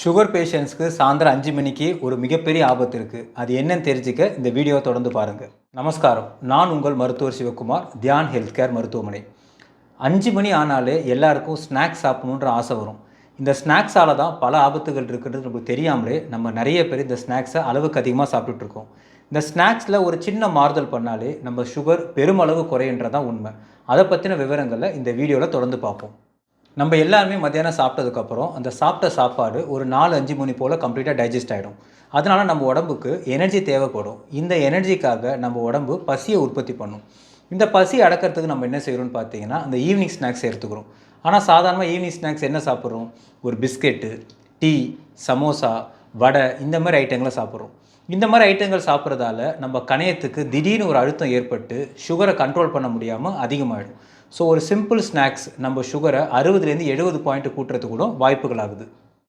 Sugar பேஷண்ட்ஸ்க்கு சாயந்தரம் அஞ்சு மணிக்கு ஒரு மிகப்பெரிய ஆபத்து இருக்குது அது என்னன்னு தெரிஞ்சுக்க இந்த வீடியோவை தொடர்ந்து பாருங்கள் நமஸ்காரம். நான் உங்கள் மருத்துவர் சிவகுமார் தியான் ஹெல்த் கேர் மருத்துவமனை. அஞ்சு மணி ஆனாலே எல்லாருக்கும் ஸ்நாக்ஸ் சாப்பிடணுன்ற ஆசை வரும். இந்த ஸ்நாக்ஸால் தான் பல ஆபத்துகள் இருக்குன்றது நமக்கு தெரியாமலே நம்ம நிறைய பேர் இந்த ஸ்நாக்ஸை அளவுக்கு அதிகமாக சாப்பிட்டுட்ருக்கோம் இந்த ஸ்நாக்ஸில் ஒரு சின்ன மாறுதல் பண்ணாலே நம்ம சுகர் பெருமளவு குறையன்றதான் உண்மை. அதை பற்றின விவரங்களை இந்த வீடியோவில் தொடர்ந்து பார்ப்போம். நம்ம எல்லாருமே மத்தியானம் சாப்பிட்டதுக்கப்புறம் அந்த சாப்பிட்ட சாப்பாடு ஒரு நாலு அஞ்சு மணி போல் கம்ப்ளீட்டாக டைஜஸ்ட் ஆகிடும் அதனால் நம்ம உடம்புக்கு எனர்ஜி தேவைப்படும். இந்த எனர்ஜிக்காக நம்ம உடம்பு பசியை உற்பத்தி பண்ணும். இந்த பசி அடக்கிறதுக்கு நம்ம என்ன செய்கிறோம்னு பார்த்தீங்கன்னா அந்த ஈவினிங் ஸ்நாக்ஸ் எடுத்துக்கிறோம். ஆனால் சாதாரணமாக ஈவினிங் ஸ்நாக்ஸ் என்ன சாப்பிட்றோம்? ஒரு பிஸ்கெட்டு டீ சமோசா வடை இந்த மாதிரி ஐட்டங்களை சாப்பிட்றோம். இந்த மாதிரி ஐட்டங்கள் சாப்பிட்றதால நம்ம கணையத்துக்கு திடீர்னு ஒரு அழுத்தம் ஏற்பட்டு சுகரை கண்ட்ரோல் பண்ண முடியாமல் அதிகமாகிடும் ஸோ ஒரு சிம்பிள் ஸ்நாக்ஸ் நம்ம சுகரை அறுபதுலேருந்து எழுபது பாயிண்ட் கூட்டுறது கூட வாய்ப்புகள் ஆகுது.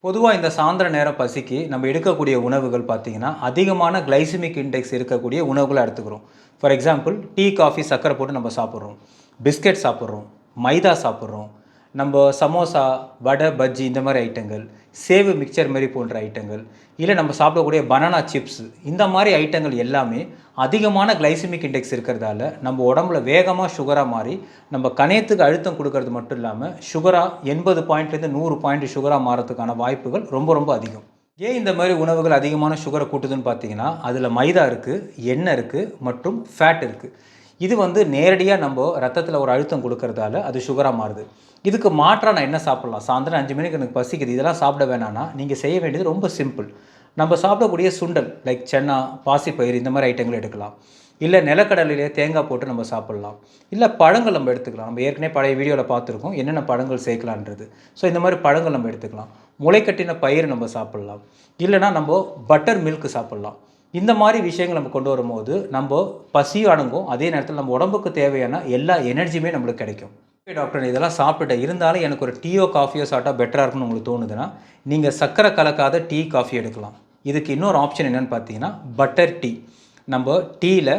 பொதுவாக இந்த சாயந்தர நேரம் பசிக்கு நம்ம எடுக்கக்கூடிய உணவுகள் பார்த்திங்கன்னா அதிகமான கிளைசிமிக் இண்டெக்ஸ் இருக்கக்கூடிய உணவுகளை எடுத்துக்கிறோம். ஃபார் எக்ஸாம்பிள் டீ காஃபி சர்க்கரை போட்டு நம்ம சாப்பிட்றோம். பிஸ்கெட் சாப்பிட்றோம். மைதா சாப்பிட்றோம். நம்ம சமோசா வடை பஜ்ஜி இந்த மாதிரி ஐட்டங்கள் சேவு மிக்சர் மாதிரி போன்ற ஐட்டங்கள் இல்லை நம்ம சாப்பிடக்கூடிய பனானா சிப்ஸ் இந்த மாதிரி ஐட்டங்கள் எல்லாமே அதிகமான கிளைசிமிக் இண்டெக்ஸ் இருக்கிறதால நம்ம உடம்புல வேகமாக சுகராக மாறி நம்ம கணையத்துக்கு அழுத்தம் கொடுக்கறது மட்டும் இல்லாமல் சுகராக எண்பது பாயிண்ட்லேருந்து நூறு பாயிண்ட் சுகராக மாறதுக்கான வாய்ப்புகள் ரொம்ப ரொம்ப அதிகம். ஏன் இந்த மாதிரி உணவுகள் அதிகமான சுகரை கூட்டுதுன்னு பார்த்தீங்கன்னா அதில் மைதா இருக்குது எண்ணெய் இருக்குது மற்றும் ஃபேட் இருக்குது இது வந்து நேரடியாக நம்ம ரத்தத்தில் ஒரு அழுத்தம் கொடுக்கறதால அது சுகராக மாறுது. இதுக்கு மாற்றாக நான் என்ன சாப்பிட்லாம்? சாயந்தரம் அஞ்சு மணிக்கு எனக்கு பசிக்குது. இதெல்லாம் சாப்பிட வேணாம்னா நீங்கள் செய்ய வேண்டியது ரொம்ப சிம்பிள் நம்ம சாப்பிடக்கூடிய சுண்டல் லைக் சென்னா பாசிப்பயிறு இந்த மாதிரி ஐட்டங்கள் எடுக்கலாம். இல்லை நிலக்கடலையிலே தேங்காய் போட்டு நம்ம சாப்பிட்லாம். இல்லை பழங்கள் நம்ம எடுத்துக்கலாம். நம்ம ஏற்கனவே பழைய வீடியோவில் பார்த்துருக்கோம். என்னென்ன பழங்கள் சேர்க்கலான்றது ஸோ இந்த மாதிரி பழங்கள் நம்ம எடுத்துக்கலாம். முளைக்கட்டின பயிர் நம்ம சாப்பிட்லாம். இல்லைனா நம்ம பட்டர் மில்க் சாப்பிட்லாம். இந்த மாதிரி விஷயங்கள் நம்ம கொண்டு வரும்போது நம்ம பசியும் அடங்கும். அதே நேரத்தில் நம்ம உடம்புக்கு தேவையான எல்லா எனர்ஜியுமே நம்மளுக்கு கிடைக்கும். டாக்டர் இதெல்லாம் சாப்பிட்டுட்டேன். இருந்தாலும் எனக்கு ஒரு டீயோ காஃபியோ சாப்பிட்டா பெட்டராக இருக்கும்னு உங்களுக்கு தோணுதுன்னா நீங்கள் சர்க்கரை கலக்காத டீ காஃபி எடுக்கலாம். இதுக்கு இன்னொரு ஆப்ஷன் என்னென்னு பார்த்தீங்கன்னா பட்டர் டீ நம்ம டீயில்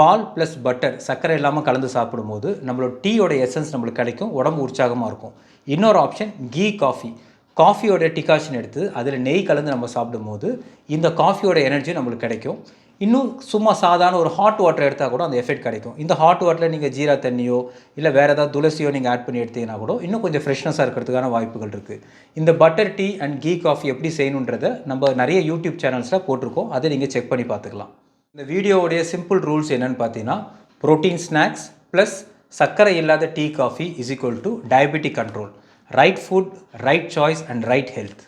பால் ப்ளஸ் பட்டர் சர்க்கரை இல்லாமல் கலந்து சாப்பிடும்போது நம்மளோட டீயோட எசன்ஸ் நம்மளுக்கு கிடைக்கும். உடம்பு உற்சாகமாக இருக்கும். இன்னொரு ஆப்ஷன் கீ காஃபி காஃபியோட டிகாஷன் எடுத்து அதில் நெய் கலந்து நம்ம சாப்பிடும்போது இந்த காஃபியோட எனர்ஜி நம்மளுக்கு கிடைக்கும். இன்னும் சும்மா சாதாரண ஒரு ஹாட் வாட்டர் எடுத்தால் கூட அந்த எஃபெக்ட் கிடைக்கும். இந்த ஹாட் வாட்டரில் நீங்கள் ஜீரா தண்ணியோ இல்லை வேறு ஏதாவது துளசியோ நீங்கள் ஆட் பண்ணி எடுத்தீங்கன்னா கூட இன்னும் கொஞ்சம் ஃப்ரெஷ்னஸாக இருக்கிறதுக்கான வாய்ப்புகள் இருக்குது இந்த butter tea and ghee coffee எப்படி செய்யணுன்றதை நம்ம நிறைய யூடியூப் சேனல்ஸில் போட்டிருக்கோம். அதை நீங்கள் செக் பண்ணி பார்த்துக்கலாம். இந்த வீடியோவுடைய சிம்பிள் ரூல்ஸ் என்னென்னு பார்த்தீங்கன்னா ப்ரோட்டீன் ஸ்நாக்ஸ் ப்ளஸ் சர்க்கரை இல்லாத tea coffee is equal to diabetic control right food right choice and right health